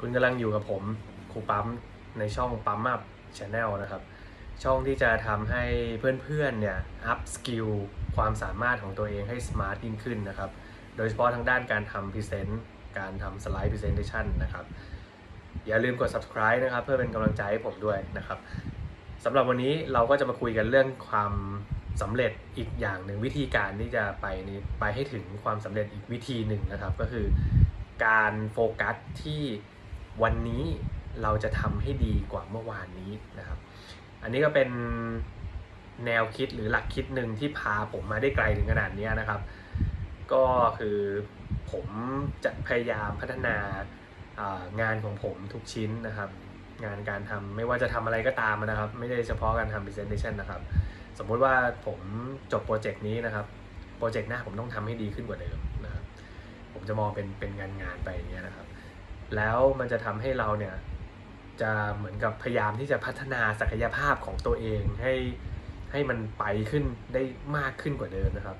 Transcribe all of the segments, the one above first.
คุณกำลังอยู่กับผมครูปั๊มในช่องปั๊มอัพช n แนลนะครับ ช่องที่จะทำให้เพื่อนๆเนี่ยอัพสกิลความสามารถของตัวเองให้สมาร์ทยิ่งขึ้นนะครับ โดยเฉพาะทางด้านการทำพรีเซนต์การทำสไลด์พรีเซนเทชันนะครับ อย่าลืมกด subscribe นะครับ เพื่อเป็นกำลังใจให้ผมด้วยนะครับสำหรับวันนี้เราก็จะมาคุยกันเรื่องความสำเร็จอีกอย่างหนึ่งวิธีการที่จะไปนี้ไปให้ถึงความสำเร็จอีกวิธีหนึ่งนะครับ ก็คือการโฟกัสที่ วันนี้เราจะทำให้ดีกว่าเมื่อวานนี้นะครับ อันนี้ก็เป็นแนวคิดหรือหลักคิดหนึ่งที่พาผมมาได้ไกลถึงขนาดนี้นะครับ ก็คือผมจะพยายามพัฒนางานของผมทุกชิ้นนะครับ งานการทำไม่ว่าจะทำอะไรก็ตามนะครับ ไม่ได้เฉพาะการทำ presentation นะครับ สมมุติว่าผมจบโปรเจกต์นี้นะครับ โปรเจกต์หน้าผมต้องทำให้ดีขึ้นกว่าเดิมนะครับ ผมจะมองเป็นเป็นงานงานไปอย่างเงี้ยนะครับ แล้วมันจะทำให้เราเนี่ยจะเหมือนกับพยายามที่จะพัฒนาศักยภาพของตัวเองให้ให้มันไปขึ้นได้มากขึ้นกว่าเดิมนะครับ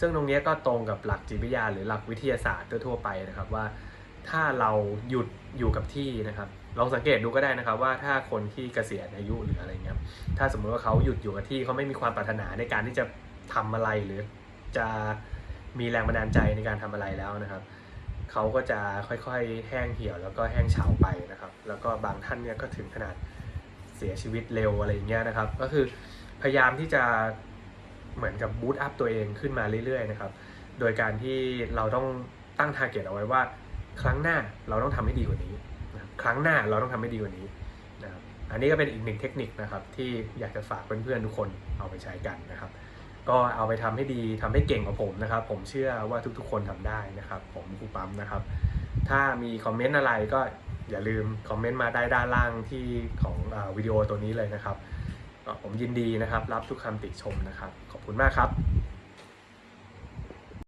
ซึ่งตรงนี้ก็ตรงกับหลักจิตวิทยาหรือหลักวิทยาศาสตร์ทั่วไปนะครับว่าถ้าเราหยุดอยู่กับที่นะครับลองสังเกตดูก็ได้นะครับว่าถ้าคนที่เกษียณอายุหรืออะไรเงี้ยถ้าสมมติว่าเขาหยุดอยู่กับที่เขาไม่มีความปรารถนาในการที่จะทำอะไรหรือจะมีแรงบันดาลใจในการทำอะไรแล้วนะครับ เขาก็จะค่อยๆ แห้งเหี่ยวแล้วก็แห้งเฉาไปนะครับ แล้วก็บางท่านเนี่ยก็ถึงขนาดเสียชีวิตเร็วอะไรอย่างเงี้ยนะครับ ก็คือพยายามที่จะเหมือนกับบูตอัพตัวเองขึ้นมาเรื่อยๆนะครับ โดยการที่เราต้องตั้งทาร์เก็ตเอาไว้ว่า ครั้งหน้าเราต้องทำให้ดีกว่านี้นะครับครั้งหน้าเราต้องทำให้ดีกว่านี้นะครับ อันนี้ก็เป็นอีกหนึ่งเทคนิคนะครับที่อยากจะฝากเพื่อนๆทุกคนเอาไปใช้กันนะครับ ก็เอาไปทำให้ดีทำให้เก่งกว่าผมนะครับ ผมเชื่อว่าทุกๆ คนทำได้นะครับ ผมครูปั๊มนะครับ ถ้ามีคอมเมนต์อะไรก็อย่าลืมคอมเมนต์มาได้ด้านล่างที่ของอวิดีโอตัวนี้เลยนะครับผมยินดีนะครับ รับทุกคำติชมนะครับ ขอบคุณมากครับ